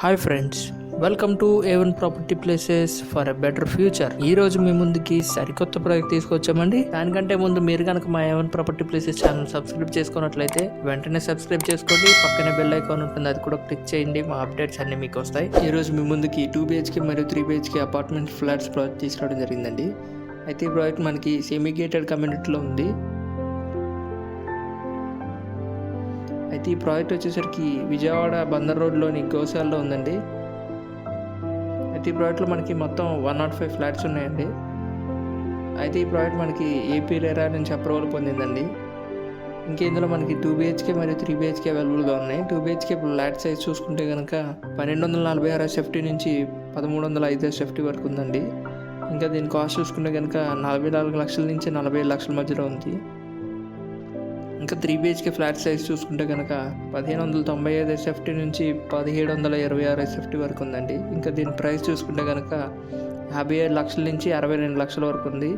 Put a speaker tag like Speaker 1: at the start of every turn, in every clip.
Speaker 1: Hi friends welcome to A one property places for a better future ఈ రోజు మీ ముందుకి సరికొత్త ప్రాజెక్ట్ తీసుకొచ్చామండి. దానికంటే ముందు మీరు కనుక మా A one property places channel subscribe చేసుకున్నట్లయితే వెంటనే సబ్స్క్రైబ్ చేసుకోండి. పక్కనే బెల్ ఐకాన్ ఉంటుంది అది కూడా క్లిక్ చేయండి. మా అప్డేట్స్ అన్ని మీకు వస్తాయి. ఈ రోజు మీ ముందుకి టూ బిహెచ్కే మరియు three BHK apartment flats project తీసుకురావడం జరిగిందండి. అయితే ఈ ప్రాజెక్ట్ మనకి సెమీ గేటెడ్ కమ్యూనిటీలో ఉంది. అయితే ఈ ప్రాజెక్ట్ వచ్చేసరికి విజయవాడ బందర్ రోడ్లోని గోశాలలో ఉందండి. అయితే ఈ ప్రాజెక్ట్లో మనకి మొత్తం వన్ నాట్ ఫైవ్ ఫ్లాట్స్ ఉన్నాయండి. అయితే ఈ ప్రాజెక్ట్ మనకి ఏపీ రేరా నుంచి అప్రూవల్ పొందిందండి. ఇంకా ఇందులో మనకి టూ బిహెచ్కే మరియు త్రీ బిహెచ్కే అవైలబుల్గా ఉన్నాయి. టూ బిహెచ్కే ఫ్లాట్ సైజ్ చూసుకుంటే కనుక పన్నెండు వందల నలభై ఆరు సెఫ్టీ నుంచి పదమూడు వందల ఐదు సెఫ్టీ వరకు ఉందండి. ఇంకా దీని కాస్ట్ చూసుకుంటే కనుక నలభై నాలుగు లక్షల నుంచి నలభై ఐదు లక్షల మధ్యలో ఉంది. ఇంకా త్రీ బిహెచ్కే ఫ్లాట్ సైజ్ చూసుకుంటే కనుక పదిహేను వందల తొంభై ఐదు ఎస్ఎఫ్టీ నుంచి పదిహేడు వందల ఇరవై ఆరు ఎస్ఎఫ్టీ వరకు ఉందండి. ఇంకా దీని ప్రైస్ చూసుకుంటే కనుక యాభై ఏడు లక్షల నుంచి అరవై రెండు లక్షల వరకు ఉంది.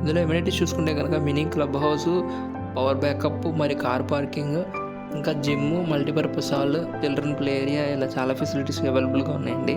Speaker 1: ఇందులో ఎమ్యూనిటీస్ చూసుకుంటే కనుక mini club house power backup మరి కార్ పార్కింగ్ ఇంకా gym multipurpose hall children play area ఇలా చాలా ఫెసిలిటీస్ అవైలబుల్గా ఉన్నాయండి.